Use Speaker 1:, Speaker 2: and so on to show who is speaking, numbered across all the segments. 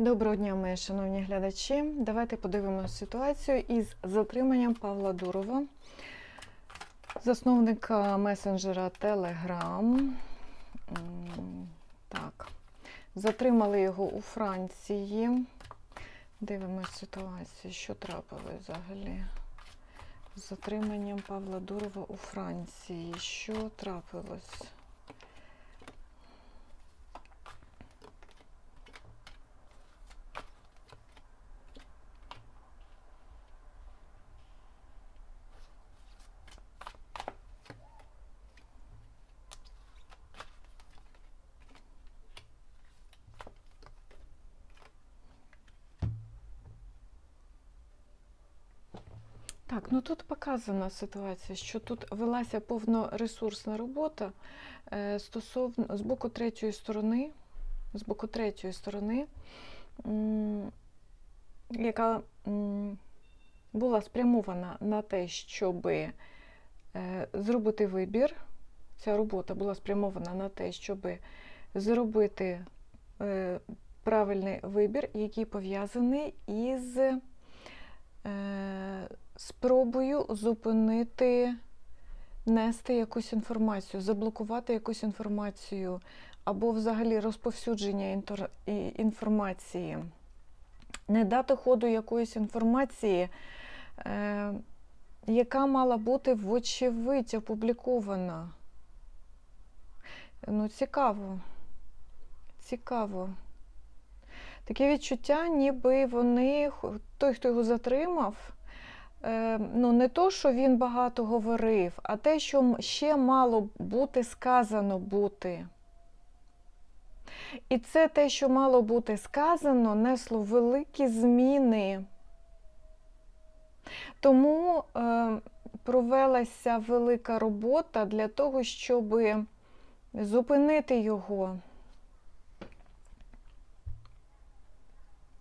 Speaker 1: Доброго дня, мої шановні глядачі. Давайте подивимося ситуацію із затриманням Павла Дурова, засновника месенджера Telegram. Так, затримали його у Франції. Дивимося ситуацію, що трапилось взагалі. З затриманням Павла Дурова у Франції. Що трапилось? Так, ну тут показана ситуація, що тут велася повноресурсна робота е, стосовно з боку третьої сторони, з боку третьої сторони, яка була спрямована на те, щоб е, зробити вибір. Ця робота була спрямована на те, щоб зробити е, правильний вибір, який пов'язаний із спробою зупинити, нести якусь інформацію, заблокувати якусь інформацію, або взагалі розповсюдження інформації, не дати ходу якоїсь інформації, е, яка мала бути вочевидь опублікована. Ну, цікаво. Цікаво. Таке відчуття, ніби вони, той, хто його затримав, ну не то, що він багато говорив, а те, що ще мало бути сказано бути. І це те, що мало бути сказано, несло великі зміни. Тому е, провелася велика робота для того, щоб зупинити його.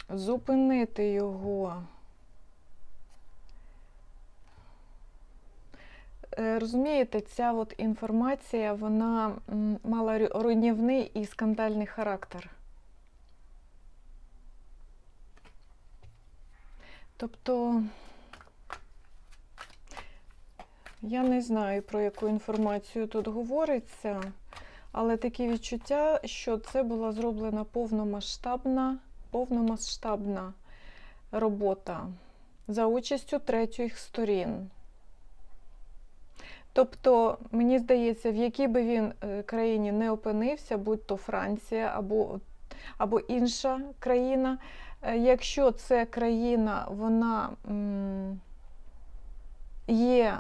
Speaker 1: Зупинити його. Розумієте, ця от інформація, вона мала руйнівний і скандальний характер. Тобто, я не знаю, про яку інформацію тут говориться, але таке відчуття, що це була зроблена повномасштабна, повномасштабна робота за участю третіх сторін. Тобто, мені здається, в якій би він е, країні не опинився, будь то Франція або, або інша країна, е, якщо це країна, вона є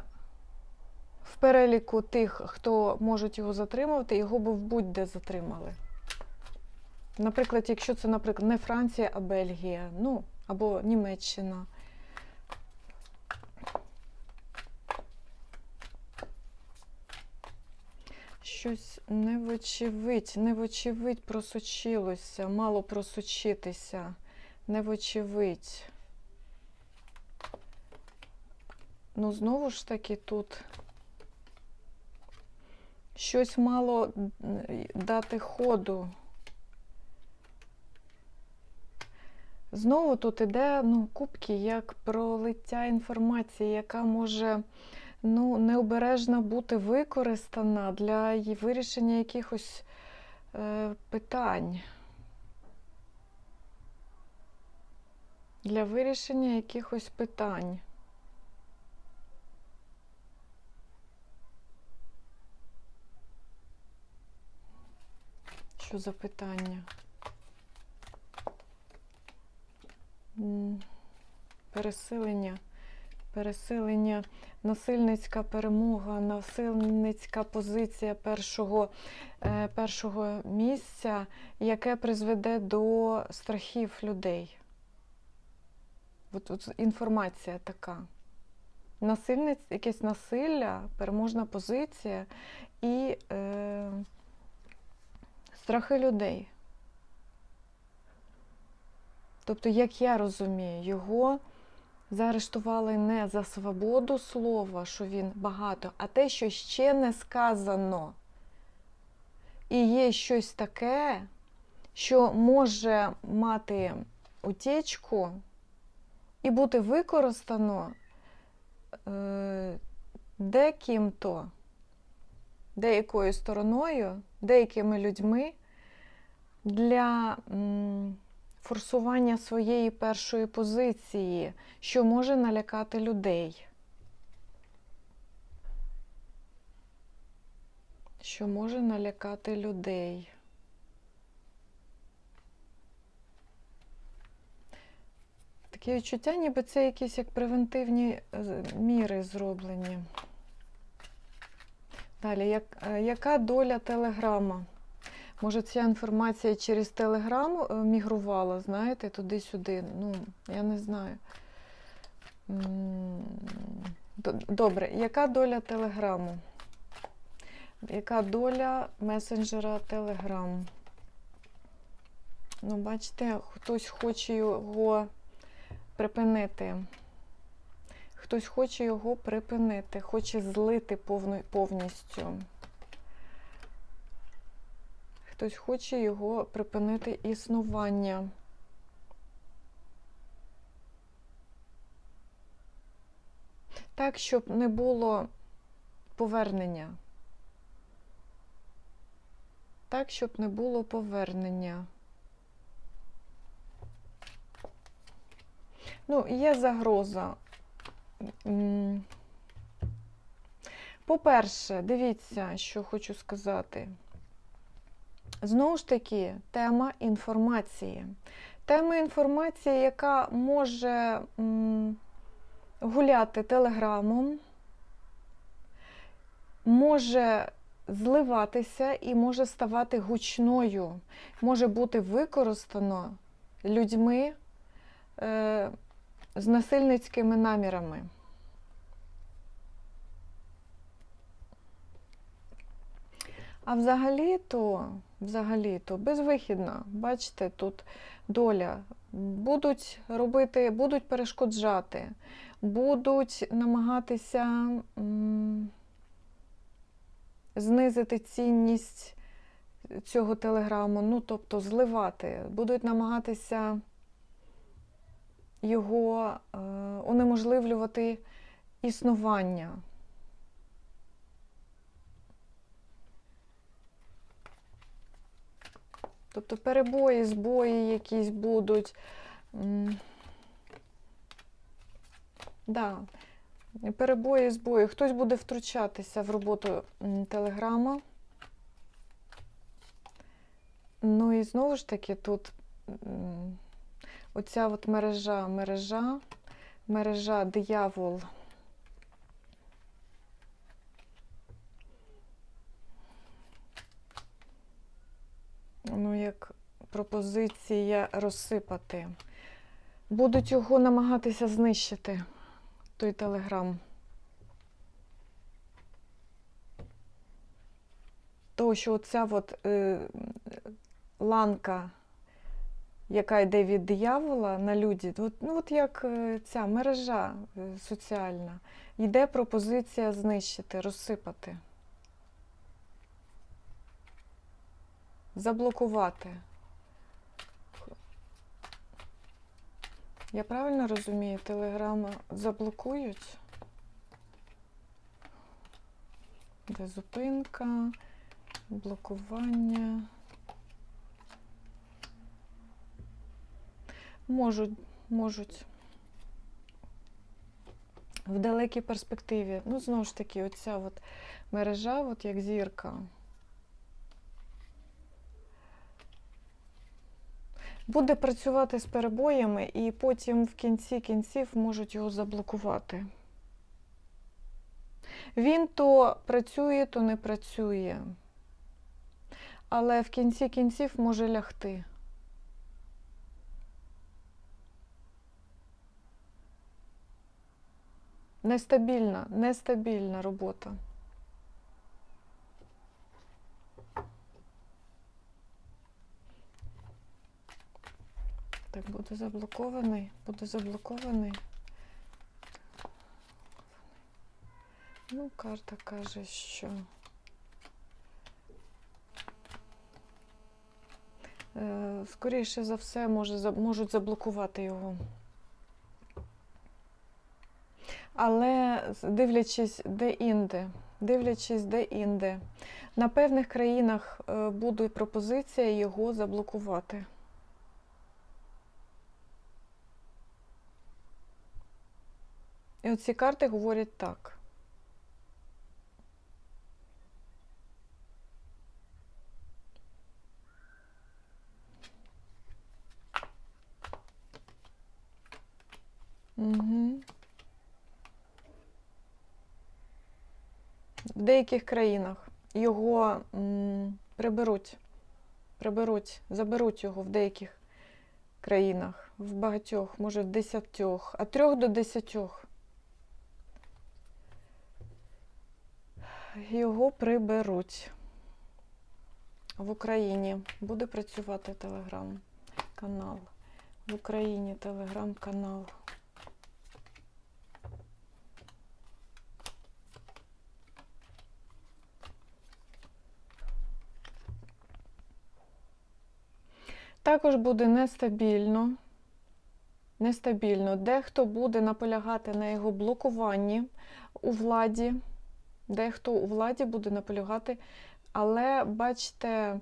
Speaker 1: в переліку тих, хто можуть його затримувати, його в будь-де затримали. Наприклад, якщо це, наприклад, не Франція, а Бельгія, ну, або Німеччина. Щось невочевидь, невочевидь просочилося, мало просочитися, невочевидь. Ну, знову ж таки, тут щось мало дати ходу. Знову тут іде ну, кубки, як пролиття інформації, яка може ну, необережно бути використана для вирішення якихось е, питань. Для вирішення якихось питань. Що за питання? Пересилення. Пересилення, насильницька перемога, насильницька позиція першого, е, першого місця, яке призведе до страхів людей. От, от інформація така. Насильниць, якесь насилля, переможна позиція і е, страхи людей. Тобто, як я розумію, його заарештували не за свободу слова, що він багато, а те, що ще не сказано. І є щось таке, що може мати утечку і бути використано е, деким-то, деякою стороною, деякими людьми для м, форсування своєї першої позиції, що може налякати людей. Що може налякати людей. Таке відчуття, ніби це якісь як превентивні е, міри зроблені. Далі, як, е, яка доля телеграма? Може, ця інформація через телеграм е, мігрувала, знаєте, туди-сюди. Ну, я не знаю. Добре, яка доля телеграму? Яка доля месенджера Telegram? Ну, бачите, хтось хоче його припинити. Хтось хоче його припинити, хоче злити повністю. Хтось хоче його припинити існування. Так, щоб не було повернення. Так, щоб не було повернення. Ну, є загроза. По-перше, дивіться, що хочу сказати. Знову ж таки, тема інформації. Тема інформації, яка може гуляти телеграмом, може зливатися і може ставати гучною, може бути використано людьми е, з насильницькими намірами. А взагалі-то, взагалі-то безвихідна. Бачите, тут доля. Будуть робити, будуть перешкоджати, будуть намагатися м, знизити цінність цього телеграму, ну, тобто зливати, будуть намагатися його е, унеможливлювати існування. Тобто перебої, збої якісь будуть. Да. Перебої, збої. Хтось буде втручатися в роботу телеграма. Ну і знову ж таки тут оця от мережа, мережа, мережа диявол. Ну, як пропозиція розсипати. Будуть його намагатися знищити, той телеграм. Тому що оця от, е, ланка, яка йде від диявола на люди, от, ну от як е, ця мережа е, соціальна, йде пропозиція знищити, розсипати. Заблокувати. Я правильно розумію, телеграма заблокують? Де зупинка, блокування. Можуть, можуть. В далекій перспективі. Ну, знову ж таки, оця от мережа, от як зірка. Буде працювати з перебоями, і потім в кінці кінців можуть його заблокувати. Він то працює, то не працює. Але в кінці кінців може лягти. Нестабільна, нестабільна робота. Так, буде заблокований, буде заблокований. Ну, карта каже, що Е, Скоріше за все, може, можуть заблокувати його. Але дивлячись де-інде, дивлячись де-інде, на певних країнах е, буде пропозиція його заблокувати. І оці карти говорять так. Угу. В деяких країнах його м, приберуть, приберуть, заберуть його в деяких країнах, в багатьох, може, в десятьох, а трьох до десятьох. Його приберуть. В Україні буде працювати телеграм-канал. В Україні телеграм-канал. Також буде нестабільно. Нестабільно. Дехто буде наполягати на його блокуванні у владі, дехто у владі буде наполягати, але бачите,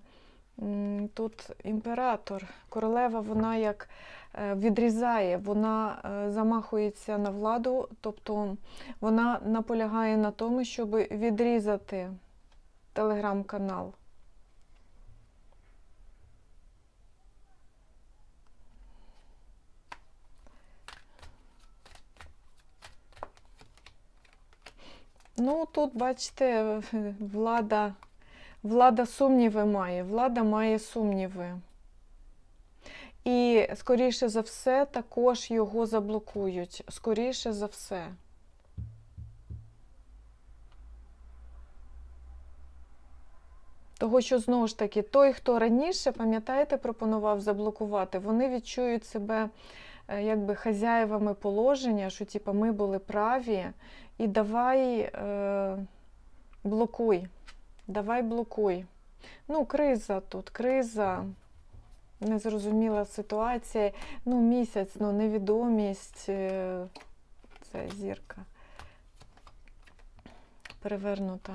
Speaker 1: тут імператор, королева, вона як е, відрізає, вона е, замахується на владу, тобто вона наполягає на тому, щоб відрізати телеграм-канал. Ну, тут, бачите, влада, влада сумніви має, влада має сумніви. І, скоріше за все, також його заблокують. Скоріше за все. Того, що знову ж таки, той, хто раніше, пам'ятаєте, пропонував заблокувати, вони відчують себе е, якби хазяєвами положення, що типу, ми були праві, і давай е, блокуй. Давай блокуй. Ну, криза тут, криза, незрозуміла ситуація. Ну, місяць, ну, невідомість. е, Це зірка. Перевернута.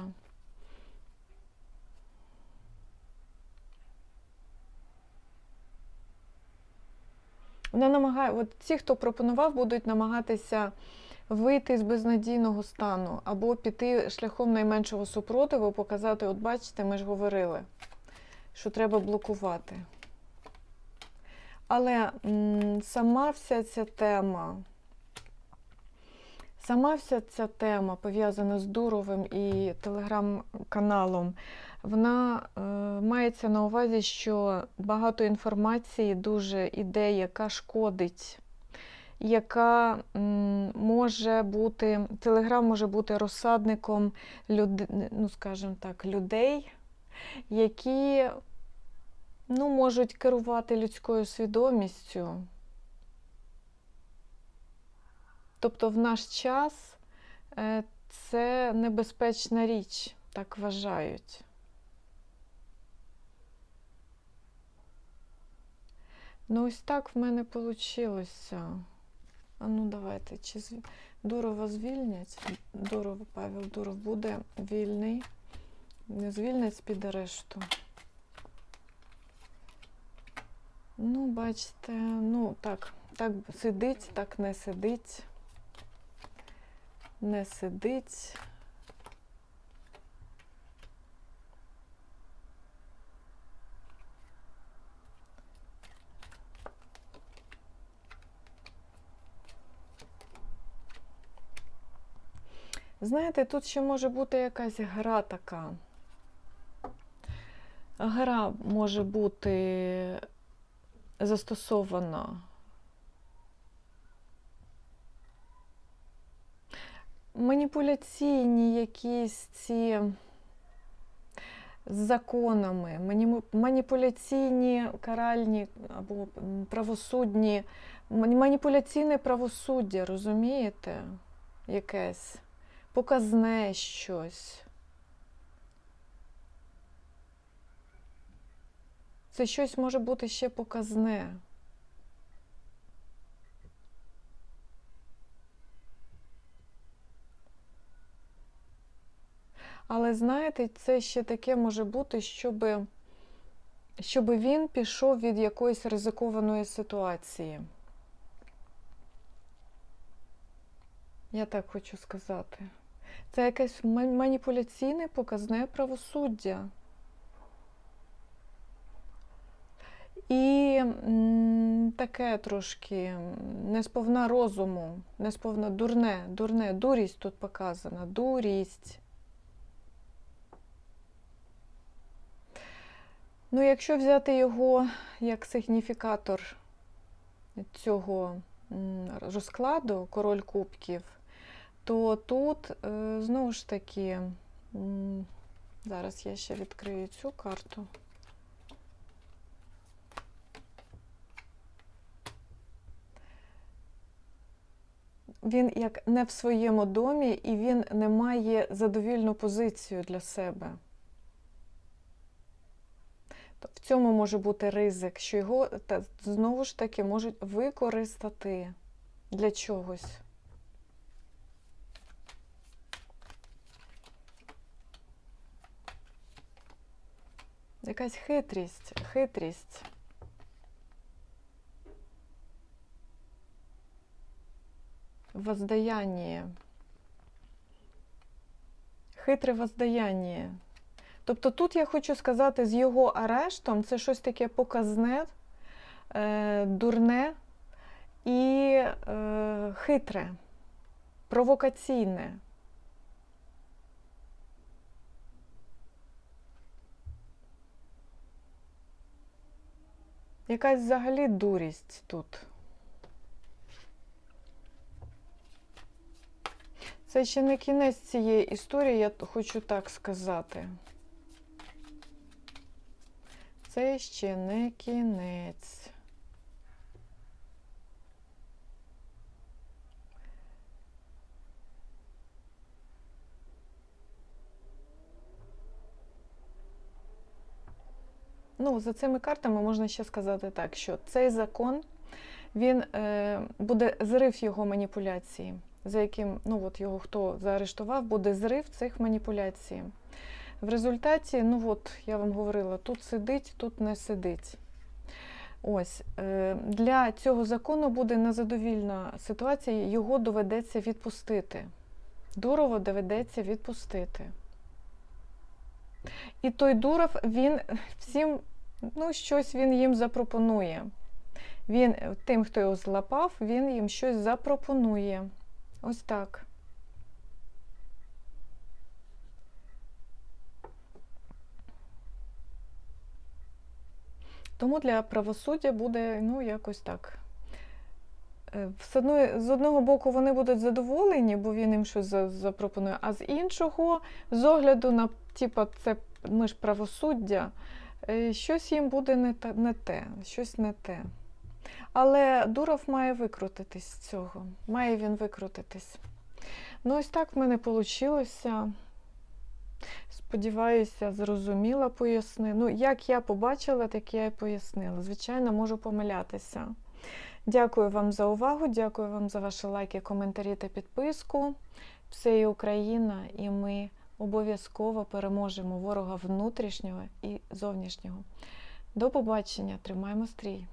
Speaker 1: Вона намагає, от ті, хто пропонував, будуть намагатися вийти з безнадійного стану або піти шляхом найменшого супротиву, показати, от бачите, ми ж говорили, що треба блокувати. Але м, сама вся ця тема, сама вся ця тема пов'язана з Дуровим і телеграм-каналом, вона е, мається на увазі, що багато інформації дуже іде, яка шкодить яка може бути, Телеграм може бути розсадником люд, ну, скажімо так, людей, які ну, можуть керувати людською свідомістю. Тобто в наш час е, це небезпечна річ, так вважають. Ну, ось так в мене вийшло. А ну давайте, чи зв... Дурова звільнять? Дуров, Павел Дуров буде вільний. Не звільнять під арешту. Ну, бачите, ну так, так сидить, так не сидить. Не сидить. Знаєте, тут ще може бути якась гра така. Гра може бути застосована. Маніпуляційні якісь ці законами, маніпуляційні каральні або правосудні, маніпуляційне правосуддя, розумієте? Якесь показне щось. Це щось може бути ще показне. Але знаєте, це ще таке може бути, щоб, щоб він пішов від якоїсь ризикованої ситуації. Я так хочу сказати. Це якесь маніпуляційне показне правосуддя. І таке трошки несповна розуму, несповна дурне, дурне, дурість тут показана, дурість. Ну, якщо взяти його як сигніфікатор цього розкладу король кубків, то тут е, знову ж таки, зараз я ще відкрию цю карту. Він як не в своєму домі, і він не має задовільну позицію для себе. В цьому може бути ризик, що його знову ж таки можуть використати для чогось. Якась хитрість, хитрість. Воздаяние. Хитре воздаяние. Тобто тут я хочу сказати, з його арештом це щось таке показне, е, дурне і е, хитре, провокаційне. Якась взагалі дурість тут. Це ще не кінець цієї історії, я хочу так сказати. Це ще не кінець. Ну, за цими картами можна ще сказати так, що цей закон він е, буде зрив його маніпуляції, за яким ну от його хто заарештував, буде зрив цих маніпуляцій. В результаті, ну от я вам говорила, тут сидить, тут не сидить. Ось е, для цього закону буде незадовільна ситуація, його доведеться відпустити. Дурово доведеться відпустити. І той Дуров, він всім, ну, щось він їм запропонує. Він тим, хто його злапав, він їм щось запропонує. Ось так. Тому для правосуддя буде, ну, якось так. Е, з одного боку, вони будуть задоволені, бо він їм щось запропонує, а з іншого, з огляду на типа, це ми ж правосуддя, щось їм буде не те, не те, щось не те. Але Дуров має викрутитись з цього. Має він викрутитись. Ну, ось так в мене вийшло. Сподіваюся, зрозуміла, поясни. Ну, як я побачила, так я і пояснила. Звичайно, можу помилятися. Дякую вам за увагу, дякую вам за ваші лайки, коментарі та підписку. Все є Україна, і ми обов'язково переможемо ворога внутрішнього і зовнішнього. До побачення, тримаємо стрій!